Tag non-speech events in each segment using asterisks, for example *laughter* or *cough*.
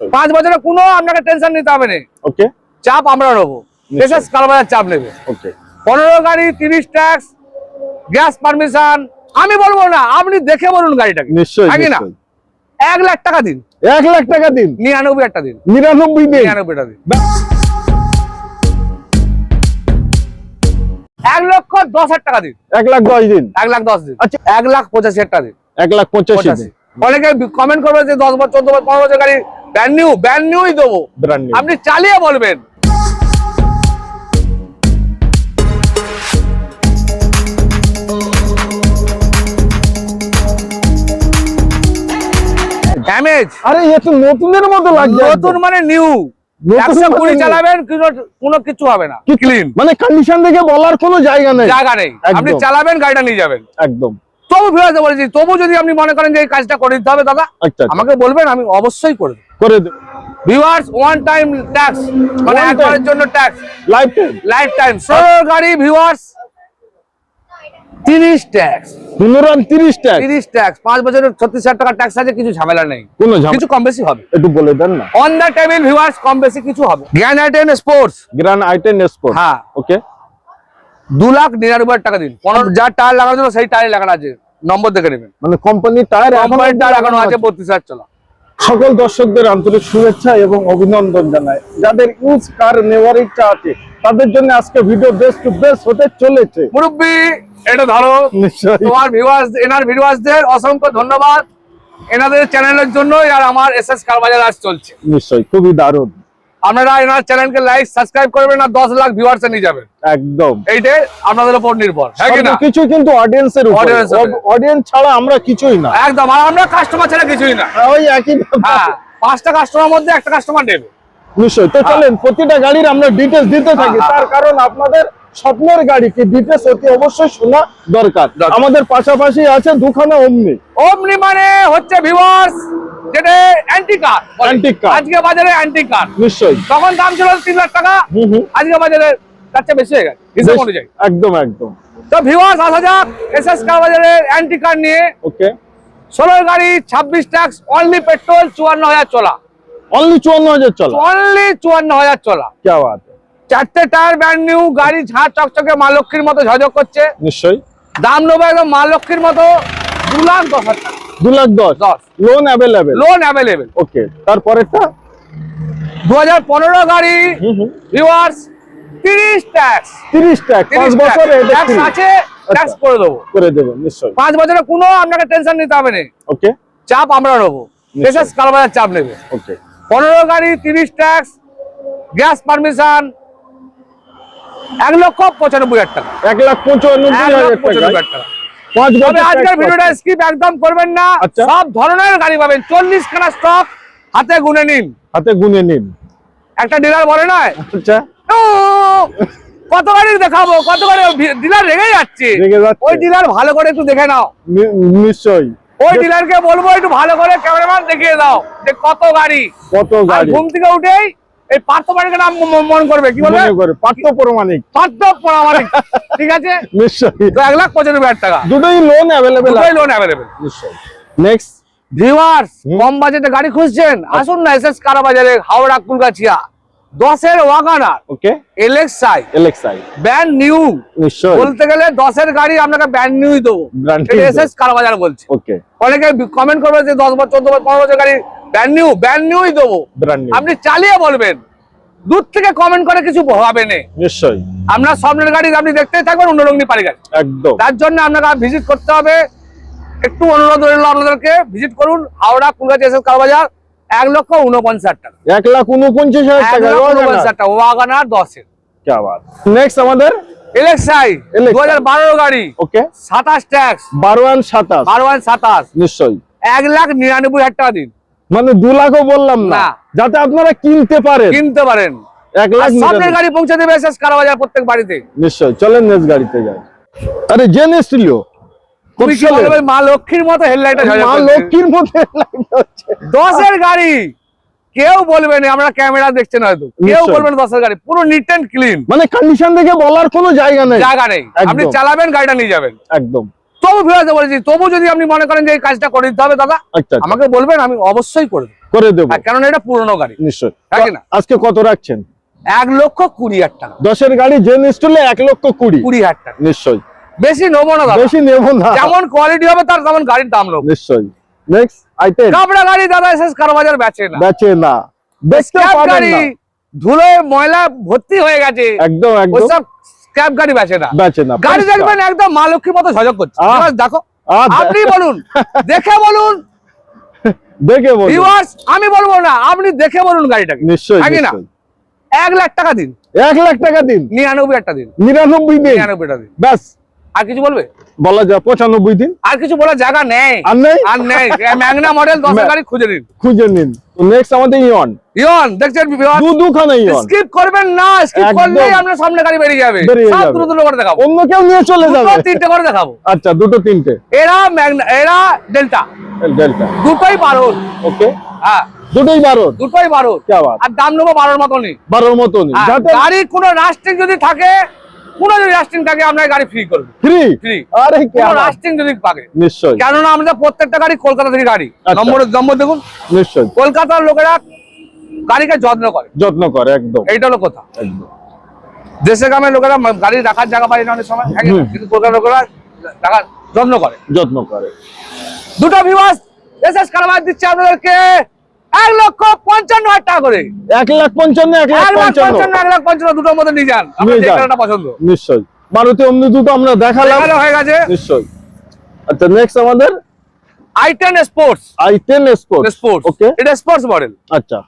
পাঁচ বছরে কোনো আপনাকে টেনশন নিতে হবে না। ওকে চাপ আমরা নেব। বিশেষ কারবাজার চাপ নেবে। ওকে পনেরো গাড়ি তিরিশ ট্যাক্স গ্যাস পারমিশন আমি বলব না আপনি দেখে বলুন গাড়িটাকে। নিশ্চয়ই না? এক লাখ টাকা দিন। এক লাখ টাকা দিন। নিরানব্বই একটা দিন। নিরানব্বই দিন। নিরানব্বইটা দিন। এক লক্ষ দশ হাজার টাকা দিন। এক লাখ দশ দিন। এক লাখ দশ দিন। আচ্ছা। এক লাখ পঁচাশি হাজার টাকা দিন। এক লাখ পঁচাশি অনেকে কমেন্ট করবে যে দশ বছর চোদ্দ বছর পনেরো বছর গাড়ি ব্র্যান্ড নিউ ব্র্যান্ড নিউই দেবো। আপনি চালিয়ে বলবেন। ড্যামেজ আরে এ তো নতুনের মতো লাগছে নতুন মানে নিউ। চালাবেন কোনো- কোনো কিছু হবে না। কি- ক্লিন মানে কন্ডিশন দেখে বলার কোনো জায়গা নেই। জায়গা নেই। আপনি চালাবেন গাড়িটা নিয়ে যাবেন। একদম। তবু ফেরাতে বলেছি তবু যদি আপনি মনে করেন যে এই কাজটা করে দিতে হবে দাদা আচ্ছা আচ্ছা। আমাকে বলবেন আমি অবশ্যই করে দেবো। করে দেব। ভিউয়ার্স ওয়ান টাইম ট্যাক্স মানে একবারের জন্য tax life time life time গাড়ি ভিউয়ার্স ট্যাক্স টাকা ট্যাক্স বছরের ছত্রিশ হাজার টাকার ট্যাক্স আছে কিছু ঝামেলা নেই। কোনো ঝামেলা? কিছু কম বেশি হবে। একটু বলে দেন না। অন দ্য টেবিল ভিউয়ার্স কম বেশি কিছু হবে। জ্ঞান i ten sports grand i ten sport হ্যাঁ। ওকে দু লাখ নিরানব্বই হাজার টাকা দিন। যার টায়ার লাগানো ছিল সেই টায়ার লাগানো আছে। নম্বর দেখে নেবেন। মানে কোম্পানির টায়ার কোম্পানির টায়ার লাগানো আছে বত্রিশ হাজার চলা সকল দর্শকদের আন্তরিক শুভেচ্ছা এবং অভিনন্দন জানায় যাদের ইউজ কার নেওয়ার ইচ্ছা আছে তাদের জন্য আজকে ভিডিও বেস্ট টু বেস্ট হতে চলেছে। মুরব্বী এটা ধরো। তোমার ভিউয়ার্স এনার ভিউয়ার্সদের অসংখ্য ধন্যবাদ। এনাদের চ্যানেলের জন্য আর আমার এস এস কারবাজার আজ চলছে। নিশ্চয়ই খুবই দারুণ। আপনারা এনার চ্যানেলকে লাইক সাবস্ক্রাইব করবেন আর দশ লাখ ভিউয়ার্স নিয়ে যাবেন। একদম। এইটাই আপনাদের উপর নির্ভর হ্যাঁ কিছু কিন্তু অডিয়েন্সের। অডিয়েন্স ছাড়া আমরা কিছুই না। একদম আর আমরা কাস্টমার ছাড়া কিছুই না। ওই একই হ্যাঁ পাঁচটা কাস্টমার মধ্যে একটা কাস্টমার নেবে নিশ্চয়ই। তো চলেন প্রতিটা গাড়ির আমরা ডিটেলস দিতে থাকি। হ্যাঁ, তার কারণ আপনাদের স্বপ্নের গাড়ি কি ডিটেলস অতি অবশ্যই শোনা দরকার। আমাদের পাশাপাশি আছে দুখানা অমনি। অমনি মানে হচ্ছে ভিউয়ার্স যেটা অ্যান্টি কার Antique car। আজকে বাজারে কার নিশ্চয়ই। তখন দাম ছিল লাখ টাকা। আজকে বাজারে তার চেয়ে বেশি হয়ে গেছে। হিসেব বেশ- অনুযায়ী। একদম একদম। তো ভিউয়ার্স আসা যাক কার বাজারের কার নিয়ে ওকে। ষোলো গাড়ি ছাব্বিশ ট্যাক্স অনলি পেট্রোল চুয়ান্ন হাজার চলা। অনলি চুয়ান্ন হাজার চলো। অনলি চুয়ান্ন হাজার চলা। কে বাত? চারটে টায়ার ব্র্যান্ড নিউ গাড়ি ঝাঁ চকচকে মা লক্ষ্মীর মতো ঝকঝক করছে। নিশ্চয়ই। দাম নেব একদম মা লক্ষ্মীর মতো দু লাখ দশ হাজার দু লাখ দশ? দশ। Loan available loan available okay তারপরেরটা? দু হাজার পনেরো গাড়ি ভিউয়ার্স তিরিশ ট্যাক্স তিরিশ পাঁচ বছর ট্যাক্স আছে ট্যাক্স করে দেবো। করে দেবেন নিশ্চয়ই। পাঁচ বছরে কোনো আপনাকে টেনশন নিতে হবে না। ওকে চাপ আমরা নেব। নিশ্চয়ই। বিশেষ কারবাজার চাপ নেবে। ওকে পনেরো গাড়ি তিরিশ ট্যাক্স গ্যাস পারমিশন এক লক্ষ পঁচানব্বই হাজার টাকা। এক লাখ পঁচানব্বই হাজার টাকা। তবে আজকের ভিডিওটা স্কিপ একদম করবেন না। আচ্ছা। সব ধরনের গাড়ি পাবেন। চল্লিশ খানা স্টক হাতে গুনে নিন। হাতে গুনে নিন। একটা ডিলার বলে না আচ্ছা। কত গাড়ি দেখাবো? কত গাড়ি? ডিলার রেগে যাচ্ছে। ওই ডিলার ভালো করে একটু দেখে নাও। নিশ্চয়ই। ওই ডিলারকে বলব একটু ভালো করে ক্যামেরাম্যান দেখিয়ে দাও যে কত গাড়ি। কত গাড়ি? ঘুম থেকে উঠেই এই পার্থ বাড়িকে নাম মন করবে কি বলবে? পাঠ্য প্রমাণিক। পার্থ পরামানিক ঠিক আছে? নিশ্চয়ই। তো এক লাখ পঁচানব্বই হাজার টাকা। দুটোই লোন অ্যাভেলেবেল দুটোই লোন অ্যাভেলেবেল নিশ্চয়ই। নেক্সট ভিউয়ার্স কম বাজেটে গাড়ি খুঁজছেন? আসুন না এসএস কারা বাজারে হাওড়া কুলগাছিয়া। দশের ওয়াগানার ওকে এলএক্সআই এলএক্সআই ব্যান্ড নিউ নিশ্চয়ই। বলতে গেলে দশের গাড়ি আপনাকে ব্যান্ড নিউই দেবো। এসএস কারা বাজার বলছে। ওকে অনেকে কমেন্ট করবে যে দশ বছর চোদ্দ বছর পনেরো বছর গাড়ি ব্র্যান্ড নিউ ব্র্যান্ড নিউই দেবো। আপনি চালিয়ে বলবেন। দূর থেকে কমেন্ট করে কিছু হবে না। নিশ্চয়ই। আপনার সামনের গাড়ি আপনি দেখতেই থাকবেন অন্যরঙ্গি পারি গাড়ি একদম। তার জন্য আপনাকে ভিজিট করতে হবে। একটু অনুরোধ রইল আপনাদেরকে ভিজিট করুন হাওড়া কুলগাছি এস এস এক লক্ষ উনপঞ্চাশ টাকা। এক লাখ উনপঞ্চাশ হাজার টাকা ওয়াগানার দশের। নেক্সট আমাদের? এলএক্সআই 2012 গাড়ি। ওকে 27 ট্যাক্স 12 আর 27 12 নিশ্চয়ই। 1 লাখ 99 হাজার টাকা দিন। মানে দু লাখও বললাম না। যাতে আপনারা কিনতে পারেন। কিনতে পারেন। এক লাখ গাড়ি পৌঁছে দেবে কারবাজার প্রত্যেক বাড়িতে। নিশ্চয় চলেন নেক্সট গাড়িতে যাই। আরে জেন বলবে মা লক্ষ্মীর মতো মা লক্ষ্মীর দশের গাড়ি। কেউ আমরা ক্যামেরা দেখছেন হয়তো। কেউ নিশ্চয়ই। বলবে না দশের গাড়ি। পুরো নিট অ্যান্ড ক্লিন মানে কন্ডিশন দেখে বলার কোনো জায়গা নেই। জায়গা নেই। আপনি চালাবেন গাড়িটা নিয়ে যাবেন। একদম। তবু ফেরাতে বলেছি। তবু যদি আপনি মনে করেন যে এই কাজটা করে দিতে হবে দাদা আচ্ছা আচ্ছা। আমাকে বলবেন আমি অবশ্যই করে দেবো। করে দেবো। কেননা এটা পুরনো গাড়ি। নিশ্চয়? আজকে কত রাখছেন? এক লক্ষ কুড়ি হাজার টাকা। দশের গাড়ি যে নিশ্চলে এক লক্ষ কুড়ি। কুড়ি হাজার টাকা। নিশ্চয় বেশি নেব না দাদা। বেশি নেব না। যেমন কোয়ালিটি হবে তার তেমন গাড়ির দাম নেব। নিশ্চয় নেক্সট আইটেম কাপড়া গাড়ি দাদা এসএস কারও বাজার বেচে না। বেচে না। পাবেন গাড়ি না। ধুলোয় ময়লা ভর্তি হয়ে গেছে। একদম একদম। ওইসব স্ক্র্যাপ গাড়ি বেচে না। বেচে না গাড়ি দেখবেন একদম মা লক্ষ্মীর মতো ঝলক করছে। দেখো আপনি বলুন *laughs* দেখে বলুন। দেখে বলুন। ভিউয়ার্স আমি বলব না আপনি দেখে বলুন গাড়িটাকে। নিশ্চয়ই নাকি না। এক লাখ টাকা দিন। এক লাখ টাকা দিন। নিরানব্বই একটা দিন। নিরানব্বই দিন। নিরানব্বইটা দিন। ব্যাস। আর কিছু বলবে? বলা যায় পঁচানব্বই দিন। আর কিছু বলার জায়গা নেই। আর নেই? আর নেই। *laughs* ম্যাগনা মডেল দশের মা- গাড়ি খুঁজে নিন। খুঁজে নিন। নেক্সট আমাদের ইয়ন। ইয়ন দেখছেন দু দুখানা ইয়ন। স্কিপ করবেন না স্কিপ আমরা সামনে গাড়ি বেরিয়ে যাবে। সব দুটো দুটো করে দেখাবো। অন্য কেউ নিয়ে চলে যাবে। তিনটে করে দেখাবো। আচ্ছা দুটো তিনটে। এরা এরা ডেল্টা। ডেল্টা। দুটোই বারোর। ওকে। হ্যাঁ। দুটোই বারো দুটোই বারো আর দাম নেব বারোর মতনই। বারোর মতনই। হ্যাঁ, গাড়ি কোনো রাষ্ট্রে যদি থাকে কোন যদি রাস্টিং থাকে আপনার গাড়ি ফ্রি করবে। ফ্রি ফ্রি আরে কি রাস্টিং যদি থাকে। নিশ্চয়ই। কেননা আমাদের প্রত্যেকটা গাড়ি কলকাতা থেকে গাড়ি। আচ্ছা। নম্বর নম্বর দেখুন। নিশ্চয়ই। কলকাতার লোকেরা গাড়িকে যত্ন করে। যত্ন করে একদম। এইটা হলো কথা। একদম। দেশে গ্রামে লোকেরা গাড়ি রাখার জায়গা পায় না অনেক সময়। কিন্তু কলকাতার লোকেরা রাখার যত্ন করে। যত্ন করে। দুটো বিভাস এস এস কারবার দিচ্ছে আপনাদেরকে। এক লক্ষ পঞ্চান্ন হাজার টাকা করে। এক লাখ পঞ্চান্ন এক লাখ পঞ্চান্ন। এক লাখ পঞ্চান্ন দুটোর মধ্যে নিয়ে যান। পছন্দ। নিশ্চয় মারুতি অমনি দুটো আমরা দেখালাম। হয়ে গেছে। নিশ্চয় আচ্ছা নেক্সট আমাদের? I ten sports i ten sport sports okay এটা স্পোর্টস মডেল আচ্ছা।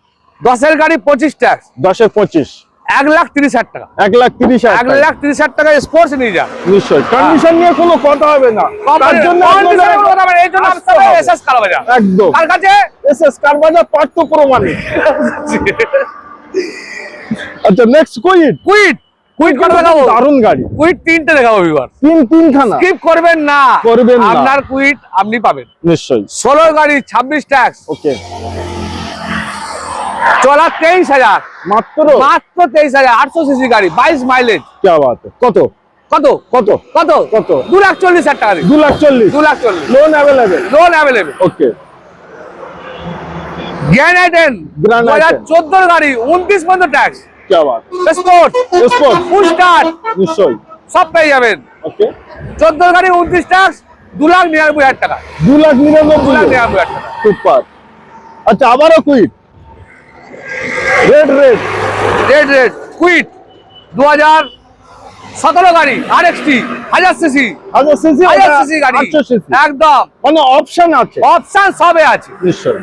দশের গাড়ি পঁচিশ ট্যাক্স দশের পঁচিশ। এক লাখ তিরিশ হাজার টাকা। এক লাখ তিরিশ এক হাজার লাখ তিরিশ হাজার টাকা স্পোর্টস নিয়ে যান নিশ্চয় কন্ডিশন নিয়ে কোনো কথা হবে না। তার জন্য একদম। কাছে? কারবাজার পার্থ প্রমাণিক। আচ্ছা নেক্সট কুইট কুইট কুইট করে দেখাবো? দারুণ গাড়ি। কুইট তিনটে দেখাবো বিবার তিন তিনখানা। স্কিপ করবেন না। করবেন না। আপনার কুইট আপনি পাবেন। নিশ্চয়ই। ষোলো গাড়ি ছাব্বিশ ট্যাক্স ওকে চলা তেইশ হাজার। মাত্র? মাত্র তেইশ হাজার আটশো সিসি গাড়ি বাইশ মাইলেজ। কত? কত? কত? কত? কত? দু লাখ চল্লিশ হাজার টাকা দু লাখ চল্লিশ? দু লাখ চল্লিশ। Loan available loan available okay grand i ten দু হাজার চোদ্দোর গাড়ি উনত্রিশ পর্যন্ত tax sport Sport। Full star নিশ্চয়ই। সব পেয়ে যাবেন। ওকে চোদ্দোর গাড়ি উনত্রিশ ট্যাক্স দু লাখ নিরানব্বই হাজার টাকা। দু লাখ নিরানব্বই লাখ নিরানব্বই হাজার টাকা। সুপার আচ্ছা আবারও Kwid red red red red Kwid দু হাজার সতেরো গাড়ি আর এক্সটি হাজার সিসি হাজার সিসি হাজার সিসি গাড়ি। একদম। মানে অপশন আছে। অপশন সবে আছে। নিশ্চয়ই।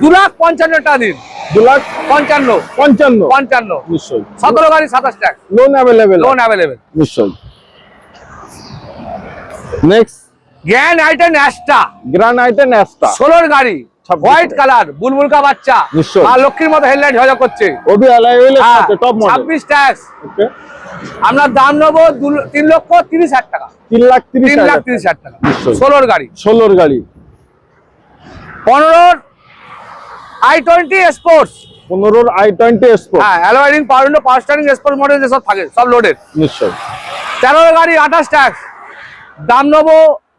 দু লাখ পঞ্চান্ন টাকা দিন। দু লাখ পঞ্চান্ন। পঞ্চান্ন। পঞ্চান্ন। নিশ্চয়ই। সতেরো গাড়ি সাতাশ tax loan available loan available নিশ্চয়ই। Next grand i ten asta grand i ten asta ষোলোর গাড়ি। হোয়াইট কালার বুলবুল কা বাচ্চা। মা লক্ষ্মীর মতো হেডলাইট ঝলক করছে ওবি অ্যালাইওয়েল আছে টপ মডেল ছাব্বিশ ট্যাক্স ওকে আমরা দাম নেব তিন লক্ষ তিরিশ হাজার টাকা। তিন লাখ তিরিশ লাখ তিরিশ হাজার টাকা। ষোলোর গাড়ি। ষোলোর গাড়ি। পনেরোর আই টোয়েন্টি স্পোর্টস পনেরোর আই টোয়েন্টি স্পোর্ট হ্যাঁ alloy ring power window power steering sports model যেসব থাকে সব লোডেড নিশ্চয়ই। তেরোর গাড়ি আঠাশ ট্যাক্স দাম নেব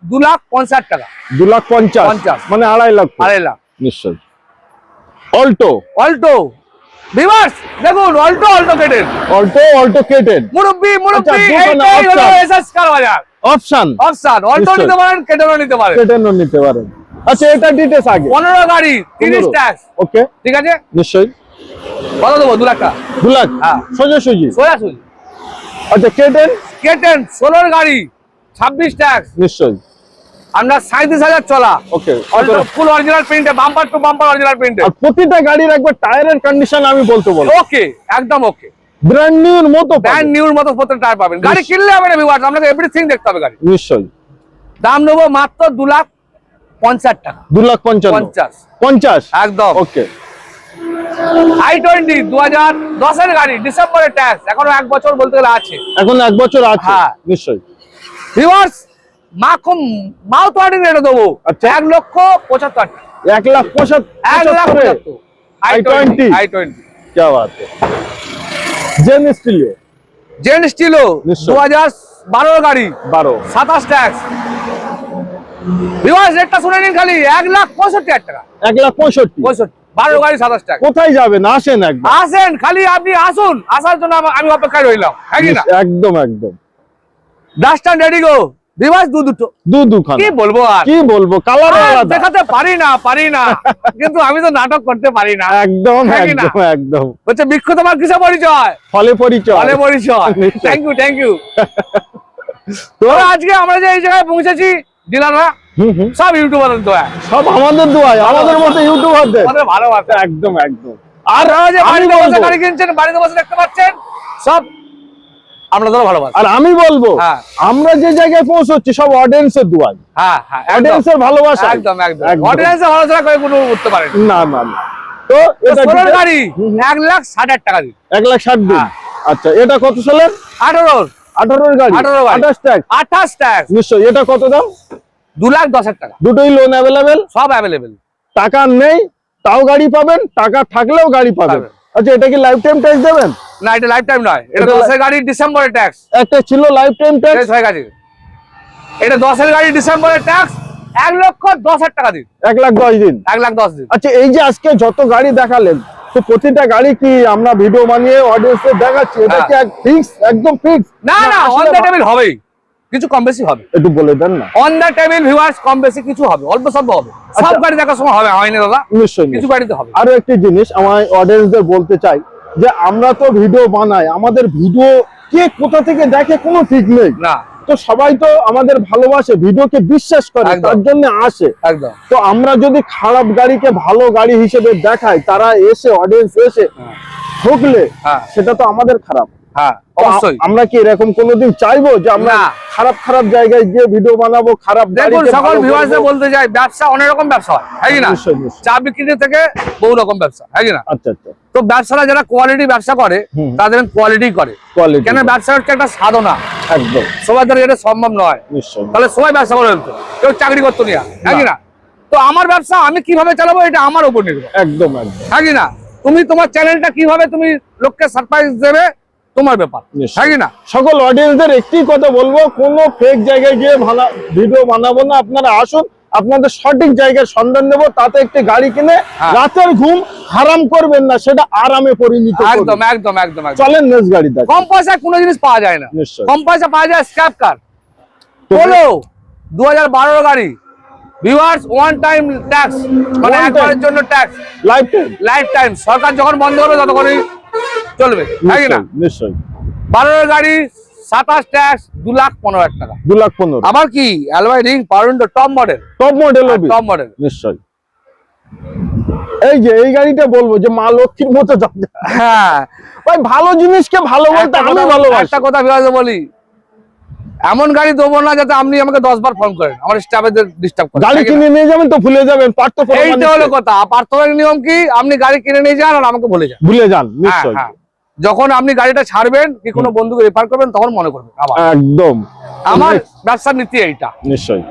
দু লাখ পঞ্চাশ টাকা। দু লাখ পঞ্চাশ। পঞ্চাশ। মানে আড়াই লাখ। আড়াই লাখ। নিশ্চয়ই। অল্টো। অল্টো। ভিভার্স দেখুন Alto Alto K ten. Alto Alto K ten. মুরব্বি মুরব্বি আচ্ছা, এইটাই হলো এসএস কার বাজার অপশন অপশন অল্টো নিতে পারেন কেটেনও নিতে পারেন। কেটেনও নিতে পারেন। আচ্ছা এটা ডিটেলস আগে। পনেরো গাড়ি তিরিশ ট্যাক্স ওকে ঠিক আছে? নিশ্চয়ই। কত দেবো দু লাখ টাকা। দু লাখ? হ্যাঁ। সোজাসুজি সোজাসুজি আচ্ছা কেটেন? কেটেন ষোলোর গাড়ি ছাব্বিশ ট্যাক্স নিশ্চয়ই। আমরা সাঁত্রিশ হাজার চলা। ওকে ফুল অরিজিনাল প্রিন্টে বাম্পার টু বাম্পার অরিজিনাল প্রিন্টে প্রতিটা গাড়ির একবার টায়ারের কন্ডিশন আমি বলতে বলব। ওকে একদম ওকে ব্র্যান্ড নিউর মতো ব্র্যান্ড নিউর মতো টায়ার পাবেন। গাড়ি কিনলে হবে না ভিউয়ার্স আপনাকে এভরিথিং দেখতে হবে গাড়ি। নিশ্চয়ই। দাম নেব মাত্র দু লাখ পঞ্চাশ টাকা। দু লাখ পঞ্চান্ন। পঞ্চাশ। পঞ্চাশ? একদম। ওকে আই টোয়েন্টি দু হাজার দশের গাড়ি ডিসেম্বরের ট্যাক্স এখনও এক বছর বলতে গেলে আছে। এখন এক বছর আছে। হ্যাঁ। নিশ্চয়ই। ভিউয়ার্স মা কম মাও তো আড়ি রেটে দেবো আচ্ছা। এক লক্ষ পঁচাত্তর টাকা এক লাখ পঁচাত্তর এক লাখ পঁচাত্তর I twenty i20 I twenty क्या बात है জেন স্টিলিও জেন স্টিলো নিশ্চয়। দু হাজার বারোর গাড়ি বারো সাতাশ ট্যাক্স ভিউয়ার্স রেটটা শুনে নিন খালি এক লাখ পঁয়ষট্টি হাজার টাকা এক লাখ পঁয়ষট্টি পঁয়ষট্টি বারো গাড়ি সাতাশ টাকা কোথায় যাবেন আসেন একদম আসেন খালি আপনি আসুন আসার জন্য আমা- আমি অপেক্ষায় রইলাম হ্যাঁ কি না একদম একদম ডাস্টান রেডি গো ভিউয়ার্স দু দুটো। দু দুখান। কি বলব আর? কি বলব? কালার আলাদা। দেখাতে পারি না পারি না। *laughs* কিন্তু আমি তো নাটক করতে পারি না। একদম হ্যাঁ? একদম একদম। হচ্ছে বৃক্ষ তোমার কিসে পরিচয়? ফলে পরিচয়। ফলে পরিচয়। থ্যাংক ইউ থ্যাংক ইউ তো আজকে আমরা যে এই জায়গায় পৌঁছেছি ডিলাররা সব ইউটিউবার তো সব আমাদের দোয়াই আমাদের মতো ইউটিউবারদের আমাদের ভালোবাসা। একদম একদম। আর বাড়িতে বসে গাড়ি কিনছেন বাড়িতে বসে দেখতে পাচ্ছেন সব আপনাদেরও ভালোবাসা। আর আমি বলব হ্যাঁ। আমরা যে জায়গায় পৌঁছচ্ছি সব অডিয়েন্সের দোয়াই হ্যাঁ হ্যাঁ অডিয়েন্সের ভালোবাসা। একদম একদম। একদম। অডিয়েন্সে ভালোবাসা করে কোনো উঠতে পারেন না। না না তো এটা ষোলোর গাড়ি। এক লাখ ষাট হাজার টাকা দিন। এক লাখ ষাট দিন। হ্যাঁ। আচ্ছা এটা কত সালের? আঠারোর। আঠারোর গাড়ি। 18 গাড়ি। আঠাশ ট্যাক্স। আঠাশ ট্যাক্স। নিশ্চয়ই। এটা কত দাম? দু লাখ দশ হাজার টাকা। দুটোই লোন অ্যাভেলেবেল সব অ্যাভেলেবেল টাকা নেই তাও গাড়ি পাবেন টাকা থাকলেও গাড়ি পাবেন। আচ্ছা এটা কি লাইফ টাইম ট্যাক্স দেবেন? না এটা লাইফ টাইম নয়। এটা দশের গাড়ি ডিসেম্বরের ট্যাক্স একটা ছিল লাইফ টাইম ট্যাক্স হয়ে গেছে। এটা দশের গাড়ি ডিসেম্বরের ট্যাক্স এক লক্ষ দশ হাজার টাকা দিন। এক লাখ দশ দিন। এক লাখ দশ দিন। আচ্ছা এই যে আজকে যত গাড়ি দেখালেন তো প্রতিটা গাড়ি কি আমরা ভিডিও বানিয়ে অডিয়েন্সে দেখাচ্ছি? এটা কি ফিক্স একদম ফিক্স না না অন দ্য টেবিল হবেই। কিছু কম বেশি হবে। একটু বলে দেন না। অন দ্য টেবিল ভিউয়ার্স কম বেশি কিছু হবে অল্প স্বল্প হবে। সব আচ্ছা। গাড়ি দেখার সময় হবে হয়নি দাদা। নিশ্চয়ই কিছু গাড়িতে হবে। আরও একটি জিনিস আমার অডিয়েন্সদের বলতে চাই যে আমরা তো ভিডিও বানাই আমাদের ভিডিও কে কোথা থেকে দেখে কোনো ঠিক নেই। না। তো সবাই তো আমাদের ভালোবাসে ভিডিওকে বিশ্বাস করে। তার জন্য আসে। একদম। তো আমরা যদি খারাপ গাড়িকে ভালো গাড়ি হিসেবে দেখাই তারা এসে অডিয়েন্স এসে হ্যাঁ। ঠকলে হ্যাঁ। সেটা তো আমাদের খারাপ। হ্যাঁ অবশ্যই। আমরা কি এরকম কোনোদিন চাইব যে আমরা খারাপ খারাপ জায়গায় গিয়ে ভিডিও বানাবো খারাপ দেখুন সকল ভিউয়ার্সদের বলতে চাই ব্যবসা অনেক রকম ব্যবসা হয় হ্যাঁ না। চা বিক্রি থেকে বহু রকম ব্যবসা হ্যাঁ না? আচ্ছা আচ্ছা। তো ব্যবসাটা যারা কোয়ালিটি ব্যবসা করে তাদের কোয়ালিটি করে। কোয়ালিটি কেন ব্যবসা হচ্ছে একটা সাধনা? একদম। সবার দ্বারা এটা সম্ভব নয়। তাহলে সবাই ব্যবসা করে ফেলতো কেউ চাকরি করতো না হ্যাঁ না। তো আমার ব্যবসা আমি কীভাবে চালাবো এটা আমার উপর নির্ভর। একদম একদম। হ্যাঁ কি না? তুমি তোমার চ্যানেলটা কীভাবে তুমি লোককে সারপ্রাইজ দেবে তোমার ব্যাপার। হ্যাঁ না? সকল অডিয়েন্সদের একটি কথা বলব কোনো ফেক জায়গায় গিয়ে ভালো ভিডিও বানাবো না। আপনারা আসুন আপনাদের সঠিক জায়গার সন্ধান দেবো তাতে একটি গাড়ি কিনে হ্যাঁ। রাতের ঘুম হারাম করবেন না সেটা আরামে পরিণত একদম একদম একদম চলেন নেক্সট গাড়ি দেখ কম পয়সা কোনো জিনিস পাওয়া যায় না। কম পয়সা পাওয়া যায় স্ক্র্যাপ কার হলো দু হাজার গাড়ি। ভিউয়ার্স ওয়ান টাইম ট্যাক্স মানে একবারের জন্য tax life time life time সরকার যখন বন্ধ করবে ততক্ষণই চলবে তাই না? নিশ্চয়ই। বারোর গাড়ি সাতাশ ট্যাক্স দু লাখ পনেরো হাজার টাকা। দু লাখ পনেরো। আবার কি? অ্যালবাই রিং pound top model top model top model নিশ্চয়ই। এই যে এই গাড়িটা বলব যে মা লক্ষ্মীর মতো। হ্যাঁ। ভাই ভালো জিনিসকে ভালো বলতে আমি ভালোবাসি। একটা কথা বিরাজ বলি এমন গাড়ি দেবো না যাতে আপনি আমাকে দশ বার ফোন করেন। আমার স্টাফেদের ডিস্টার্ব করেন। গাড়ি? কিনে নিয়ে যাবেন তো ভুলে যাবেন পার্থ এইটা হলো কথা। পার্থক্যের নিয়ম কি? আপনি গাড়ি কিনে নিয়ে যান আর আমাকে ভুলে যান। ভুলে যান হ্যাঁ, নিশ্চয়ই। হ্যাঁ। যখন আপনি গাড়িটা ছাড়বেন কি কোনো বন্ধুকে রেফার করবেন তখন মনে করবেন একদম। আমার ব্যবসার নীতি এইটা। নিশ্চয়ই।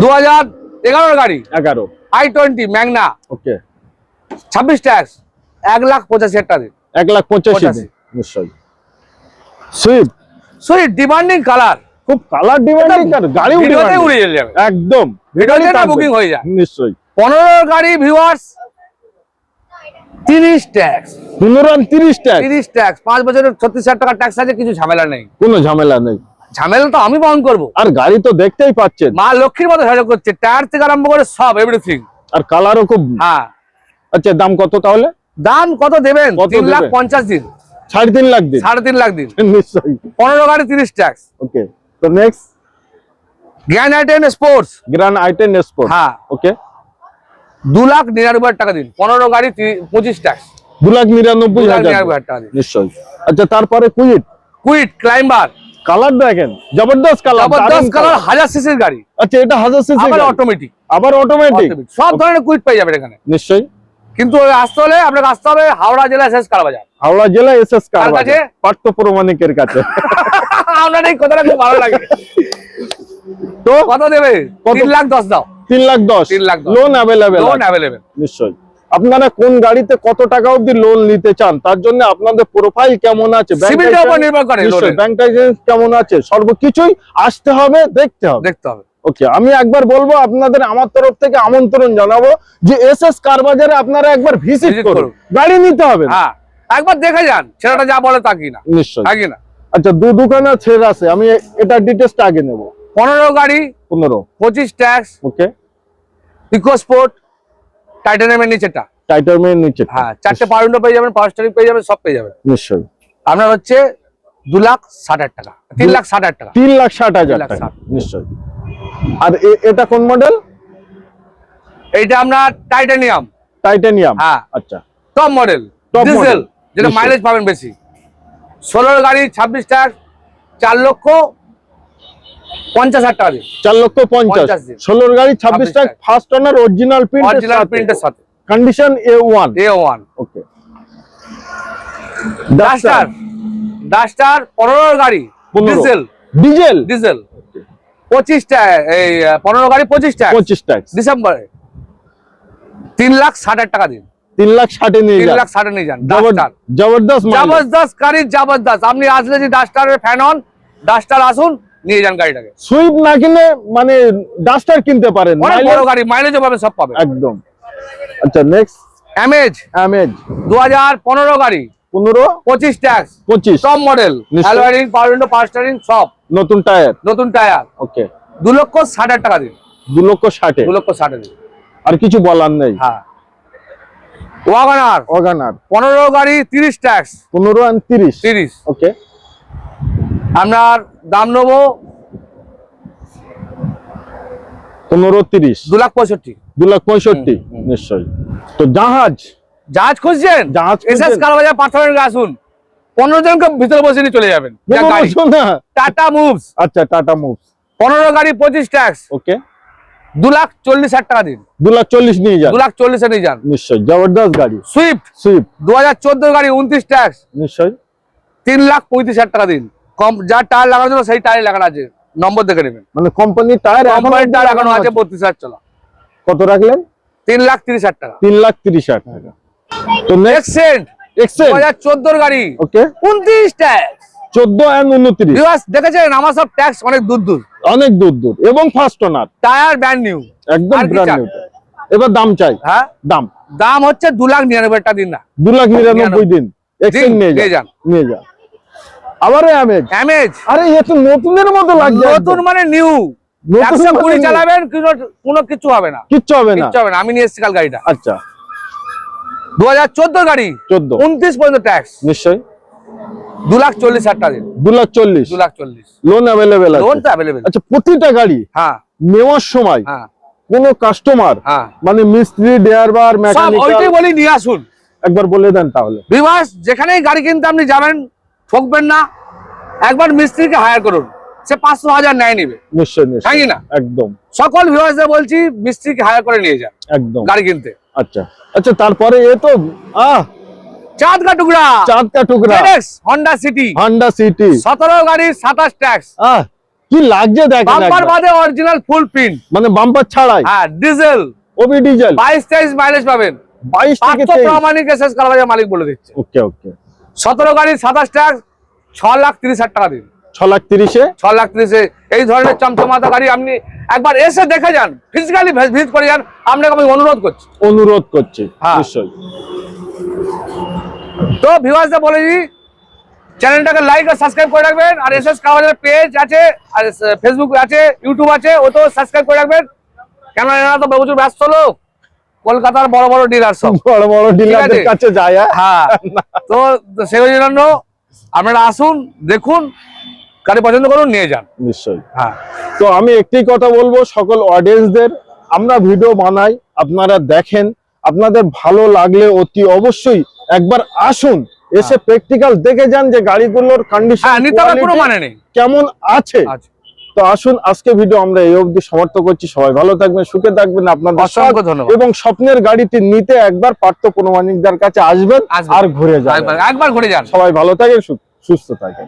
দু হাজার এগারোর গাড়ি। এগারো। I twenty Magna. ওকে। ছাব্বিশ ট্যাক্স। এক লাখ পঁচাশি হাজার টাকা। দিন এক লাখ পঁচাশি। নিশ্চয়ই। সুইফট। সুইট ডিমান্ডিং কালার খুব কালার ডিমান্ডিং demanding। উড়ে যাবে একদম। ভিডিওতে না বুকিং হয়ে যায়। নিশ্চয়ই। পনেরো গাড়ি ভিউয়ার্স তিরিশ ট্যাক্স পুনরান তিরিশ ট্যাক্স তিরিশ ট্যাক্স পাঁচ বছরের ছত্রিশ হাজার টাকার ট্যাক্স আছে কিছু ঝামেলা নেই। কোনো ঝামেলা নেই। ঝামেলা তো আমি বহন করব। আর গাড়ি তো দেখতেই পাচ্ছেন। মা লক্ষ্মীর মতো সাহায্য করছে টায়ার থেকে আরম্ভ করে সব এভরিথিং আর কালারও খুব হ্যাঁ। আচ্ছা দাম কত তাহলে? দাম কত দেবেন? তিন লাখ? পঞ্চাশ দিন। সাড়ে তিন লাখ দিন। সাড়ে তিন লাখ দিন। নিশ্চয়ই। পনেরো গাড়ি তিরিশ ট্যাক্স ওকে তো নেক্সট জ্ঞান i ten sports grand i ten sport হ্যাঁ। ওকে দু লাখ নিরানব্বই হাজার টাকা দিন। পনেরো গাড়ি পঁচিশ ট্যাক্স দু লাখ নিরানব্বই হাজার টাকা দিন। নিশ্চয়ই। আচ্ছা তারপরে কুইট কুইট ক্লাইম্বার কালার দেখেন। জবরদস্ত কালার জবরদস্ত কালার হাজার সিসির গাড়ি। আচ্ছা এটা হাজার সিসি আবার অটোমেটিক আবার অটোমেটিক সব ধরনের কুইট পেয়ে যাবেন এখানে। নিশ্চয়ই। কিন্তু আসতে হলে আপনাকে আসতে হবে হাওড়া জেলা শেষ কারবাজার। হাওড়া জেলা এস এস কার কাছে? পার্থ প্রমাণিকের কাছে। *laughs* আপনার এই কথাটা খুব ভালো লাগে। তো? কত দেবে? তিন লাখ দশ দাও। তিন লাখ দশ? তিন lakh loan available loan available নিশ্চয়ই। আপনারা কোন গাড়িতে কত টাকা অবধি লোন নিতে চান তার জন্য আপনাদের প্রোফাইল কেমন আছে। ব্যাংক লাইসেন্স কেমন আছে? সর্বকিছুই আসতে হবে দেখতে হবে। দেখতে হবে। ওকে আমি একবার বলব আপনাদের আমার তরফ থেকে আমন্ত্রণ জানাব যে এস এস কার বাজারে আপনারা একবার ভিজিট করুন। গাড়ি নিতে হবে হ্যাঁ একবার দেখে যান ছেলেটা যা বলে তা কি না। নিশ্চয়ই। না? আচ্ছা দু দোকানে ছেড়ে আছে আমি এটা ডিটেলসটা আগে নেব। পনেরো গাড়ি পনেরো। পঁচিশ ট্যাক্স ওকে। ইকো স্পোর্ট টাইটানিয়ামের নিচেটা টাইটার মেয়ের নিচে হ্যাঁ চারটে পাওয়ার উইন্ডো পেয়ে যাবেন পাওয়ার স্টারিং পেয়ে যাবেন সব পেয়ে যাবেন। নিশ্চয়ই। আপনার হচ্ছে দু লাখ ষাট হাজার টাকা তিন লাখ ষাট হাজার টাকা। তিন লাখ ষাট হাজার টাকা নিশ্চয়ই। আর এটা কোন মডেল এইটা আপনার টাইটানিয়াম টাইটানিয়াম হ্যাঁ। আচ্ছা। টপ মডেল টপ মডেল যেটা মাইলেজ পাবেন বেশি। ষোলোর গাড়ি ছাব্বিশ টাকা চার লক্ষ পঞ্চাশ হাজার টাকা দিন চার লক্ষ পঞ্চাশ। ষোলোর গাড়ি ছাব্বিশ 26 টাকা টাকা। ফার্স্ট অরিজিনাল অরিজিনাল প্রিন্টের সাথে। Condition A one A one okay Duster Duster পনেরো গাড়ি। ডিজেল ডিজেল ডিজেল পঁচিশ টাকা এই পনেরো গাড়ি পঁচিশ টাকা পঁচিশ ট্যাক্স ডিসেম্বরে তিন লাখ ষাট হাজার টাকা দিন তিন লাখ ষাটে নিয়ে তিন লাখ ষাটে নিয়ে যান। জবরদস্ত। জবরদস্ত গাড়ি জবরদস্ত। আপনি আসলে যদি ডাস্টারের ফ্যান হন ডাস্টার আসুন নিয়ে যান গাড়িটাকে। সুইপ না কিনে মানে ডাস্টার কিনতে পারেন। বড় গাড়ি মাইলেজও পাবেন সব পাবেন। একদম। আচ্ছা নেক্সট অ্যামেজ অ্যামেজ গাড়ি। পনেরো? পঁচিশ ট্যাক্স পঁচিশ। Top model. Alloy ring power window power steering সব। নতুন টায়ার। নতুন টায়ার। ওকে দু লক্ষ ষাট হাজার টাকা দিন। দু লক্ষ ষাটে। দু লক্ষ ষাটে দিন আর কিছু বলার নেই। হ্যাঁ। ওয়াগনার। অগানার পনেরো গাড়ি তিরিশ ট্যাক্স। পনেরো তিরিশ। তিরিশ। ওকে আপনার দাম নেব পনেরো তিরিশ। দু লাখ পঁয়ষট্টি। দু লাখ পঁয়ষট্টি। নিশ্চয়ই। তো জাহাজ? জাহাজ খুঁজছেন? জাহাজ এস এস খুঁজছেন? কালবাজার পাথরের আসুন। পনেরো জনকে ভিতরে বসে নিয়ে চলে যাবেন। টাটা মুভস। আচ্ছা টাটা মুভস। পনেরো গাড়ি পঁচিশ ট্যাক্স। ওকে দু লাখ চল্লিশ হাজার টাকা দিন। দু লাখ চল্লিশ নিয়ে যান। দু লাখ চল্লিশে নিয়ে যান। নিশ্চয়ই। জবরদস্ত গাড়ি। সুইফট। সুইপ দু হাজার চোদ্দ গাড়ি উনত্রিশ ট্যাক্স। নিশ্চয়ই। তিন লাখ পঁয়ত্রিশ হাজার টাকা দিন। কম যা টায়ার লাগানো ছিল সেই টায়ার লাগানো আছে। নম্বর দেখে নেবেন। মানে কোম্পানির টায়ার কোম্পানির টায়ার লাগানো আছে বত্রিশ হাজার চলা। কত রাখলেন? তিন লাখ তিরিশ হাজার টাকা। তিন লাখ তিরিশ হাজার টাকা। তো নেক্সট এক্সেন্ট দু হাজার চোদ্দোর গাড়ি। ওকে উনত্রিশ ট্যাক্স। চোদ্দ অ্যান্ড উনত্রিশ। দেখেছেন? আমার সব ট্যাক্স অনেক দূর দূর। অনেক দূর দূর। এবং first owner tyre brand new একদম ব্র্যান্ড নিউ এবার দাম চাই। হ্যাঁ? দাম। দাম হচ্ছে দু লাখ নিরানব্বই টাকা দিন না। দু লাখ নিরানব্বই দিন। নিয়ে যান। নিয়ে যান। আবার আমেজ অ্যামেজ আরে এ তো নতুনের মতো লাগছে নতুন মানে নিউ একশো মানে কুড়ি চালাবেন কোনো কিছু হবে না। কিচ্ছু হবে না। কিচ্ছু হবে না। আমি নিয়ে এসেছি কাল গাড়িটা। আচ্ছা। দু হাজার চোদ্দোর গাড়ি। চোদ্দ। উনত্রিশ পর্যন্ত ট্যাক্স নিশ্চয়ই। দু লাখ চল্লিশ হাজার টাকা দু লাখ চল্লিশ। দু লাখ চল্লিশ লোন অ্যাভেলেবেল লোন তো অ্যাভেলেবেল আচ্ছা প্রতিটা গাড়ি হ্যাঁ। নেওয়ার সময় হ্যাঁ। কোনো কাস্টমার হ্যাঁ। মানে মিস্ত্রি ড্রাইভার ওইটাই বলি নিয়ে আসুন। একবার বলে দেন তাহলে। বিভাস যেখানেই গাড়ি কিনতে আপনি যাবেন ঠকবেন না। একবার মিস্ত্রিকে হায়ার করুন। সে পাঁচশো হাজার নেয় নিবে। নিশ্চয় নিশ্চয়। না? একদম। সকল ভিভাসদের বলছি মিস্ত্রিকে হায়ার করে নিয়ে যান একদম। গাড়ি কিনতে। আচ্ছা। আচ্ছা তারপরে এ তো আহ! চাঁদ কা টুকরা। চাঁদ কা টুকরা হন্ডা সিটি হন্ডা সিটি সতেরো গাড়ির সাতাশ ট্যাক্স কি লাগছে দেখেন বাম্পার বাদে অরিজিনাল ফুল প্রিন্ট মানে বাম্পার ছাড়াই। হ্যাঁ ডিজেল ওবি ডিজেল বাইশ তেইশ মাইলেজ পাবেন। বাইশ প্রামাণিক এসএস কারবাজার মালিক বলে দিচ্ছে। ওকে ওকে সতেরো গাড়ির সাতাশ ট্যাক্স ছ লাখ তিরিশ হাজার টাকা দিন। ছ লাখ তিরিশে? ছ লাখ তিরিশে। এই ধরনের চমচমাতা গাড়ি আপনি একবার এসে দেখে যান। ফিজিক্যালি ভিজিট করে যান। আপনাকে আমি অনুরোধ করছি। অনুরোধ করছি হ্যাঁ। নিশ্চয়ই। তো ভিউয়ার্সদের বলে দিই চ্যানেলটাকে লাইক আর সাবস্ক্রাইব করে রাখবেন আর এস এস কাওয়াজের পেজ আছে আর ফেসবুক আছে ইউটিউব আছে ও তো সাবস্ক্রাইব করে রাখবেন। কেন এরা তো প্রচুর ব্যস্ত লোক কলকাতার বড় বড় ডিলার সব। *laughs* বড় বড় ডিলারদের কাছে যায় হ্যাঁ? হ্যাঁ। তো সেই জন্য আপনারা আসুন দেখুন গাড়ি পছন্দ করুন নিয়ে যান। নিশ্চয়ই। হ্যাঁ। তো আমি একটি কথা বলব সকল অডিয়েন্সদের আমরা ভিডিও বানাই আপনারা দেখেন আপনাদের ভালো লাগলে অতি অবশ্যই একবার আসুন এসে প্র্যাকটিক্যাল দেখে যান যে গাড়িগুলোর কন্ডিশন হ্যাঁ নিতে হবে কোনো মানে কেমন আছে। তো আসুন আজকে ভিডিও আমরা এই অবধি সমর্থ করছি। সবাই ভালো থাকবেন সুখে থাকবেন আপনাদের অসংখ্য ধন্যবাদ। এবং স্বপ্নের গাড়িটি নিতে একবার পার্থ প্রমাণিকদার কাছে আসবেন। আর ঘুরে যান একবার একবার ঘুরে যান। সবাই ভালো থাকেন সুস্থ থাকেন।